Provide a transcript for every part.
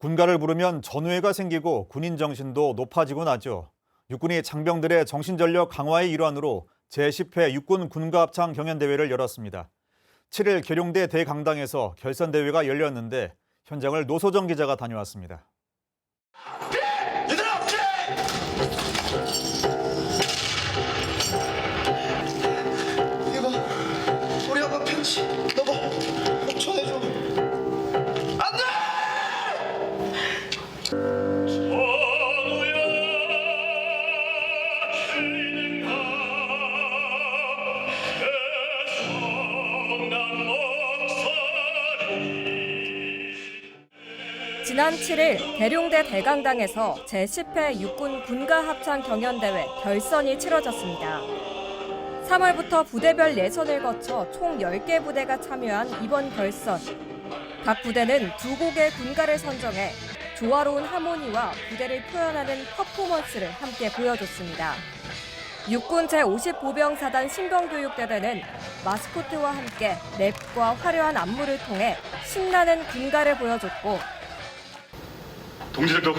군가를 부르면 전우회가 생기고 군인 정신도 높아지곤 하죠. 육군이 장병들의 정신전력 강화의 일환으로 제10회 육군 군가합창 경연대회를 열었습니다. 7일 계룡대 대강당에서 결선대회가 열렸는데 현장을 노소정 기자가 다녀왔습니다. 지난 7일 계룡대 대강당에서 제10회 육군 군가 합창 경연대회 결선이 치러졌습니다. 3월부터 부대별 예선을 거쳐 총 10개 부대가 참여한 이번 결선. 각 부대는 두 곡의 군가를 선정해 조화로운 하모니와 부대를 표현하는 퍼포먼스를 함께 보여줬습니다. 육군 제50보병사단 신병교육대대는 마스코트와 함께 랩과 화려한 안무를 통해 신나는 군가를 보여줬고 동지들도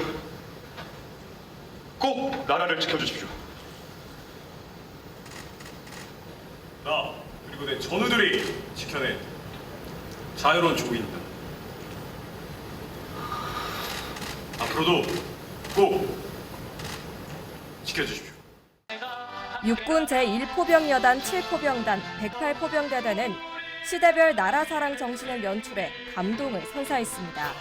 꼭 나라를 지켜주십시오. 나 그리고 내 전우들이 지켜낸 자유로운 조국입니다. 앞으로도 꼭 지켜주십시오 육군 제1포병여단 7포병단 108포병대대는 시대별 나라사랑 정신을 연출해 감동을 선사했습니다.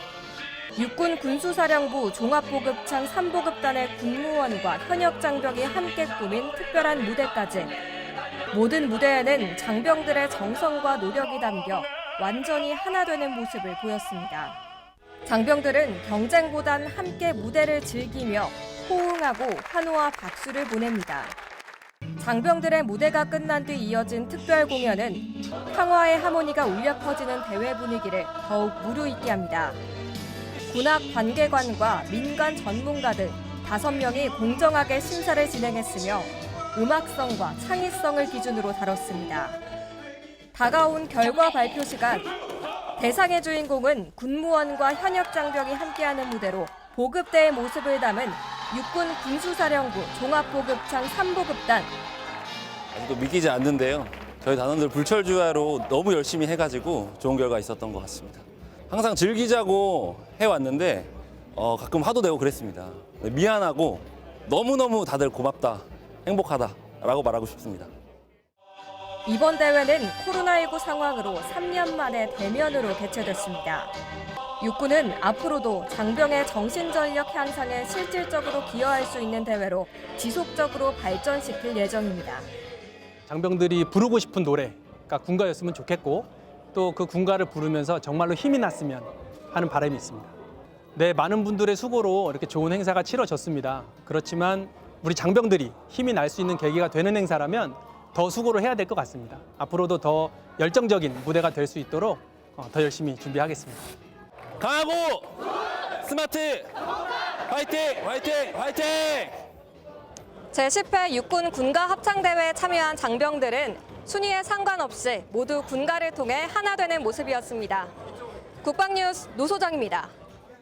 육군 군수사령부 종합보급창 3보급단의 군무원과 현역 장병이 함께 꾸민 특별한 무대까지 모든 무대에는 장병들의 정성과 노력이 담겨 완전히 하나 되는 모습을 보였습니다. 장병들은 경쟁보단 함께 무대를 즐기며 호응하고 환호와 박수를 보냅니다. 장병들의 무대가 끝난 뒤 이어진 특별 공연은 평화의 하모니가 울려 퍼지는 대회 분위기를 더욱 무르익게 합니다. 군악 관계관과 민간 전문가 등 다섯 명이 공정하게 심사를 진행했으며 음악성과 창의성을 기준으로 다뤘습니다. 다가온 결과 발표 시간 대상의 주인공은 군무원과 현역 장병이 함께하는 무대로 보급대의 모습을 담은 육군 군수사령부 종합보급창 3보급단 아직도 믿기지 않는데요. 저희 단원들 불철주야로 너무 열심히 해가지고 좋은 결과 있었던 것 같습니다. 항상 즐기자고 해왔는데 어, 가끔 화도 내고 그랬습니다. 네, 미안하고 너무너무 다들 고맙다, 행복하다 라고 말하고 싶습니다. 이번 대회는 코로나19 상황으로 3년 만에 대면으로 개최됐습니다. 육군은 앞으로도 장병의 정신전력 향상에 실질적으로 기여할 수 있는 대회로 지속적으로 발전시킬 예정입니다. 장병들이 부르고 싶은 노래가 군가였으면 좋겠고 또 그 군가를 부르면서 정말로 힘이 났으면 하는 바람이 있습니다. 네, 많은 분들의 수고로 이렇게 좋은 행사가 치러졌습니다. 그렇지만 우리 장병들이 힘이 날 수 있는 계기가 되는 행사라면 더 수고를 해야 될 것 같습니다. 앞으로도 더 열정적인 무대가 될 수 있도록 어, 더 열심히 준비하겠습니다. 강하고 스마트 화이팅 화이팅 화이팅! 제10회 육군 군가 합창대회에 참여한 장병들은 순위에 상관없이 모두 군가를 통해 하나 되는 모습이었습니다. 국방뉴스 노소정입니다.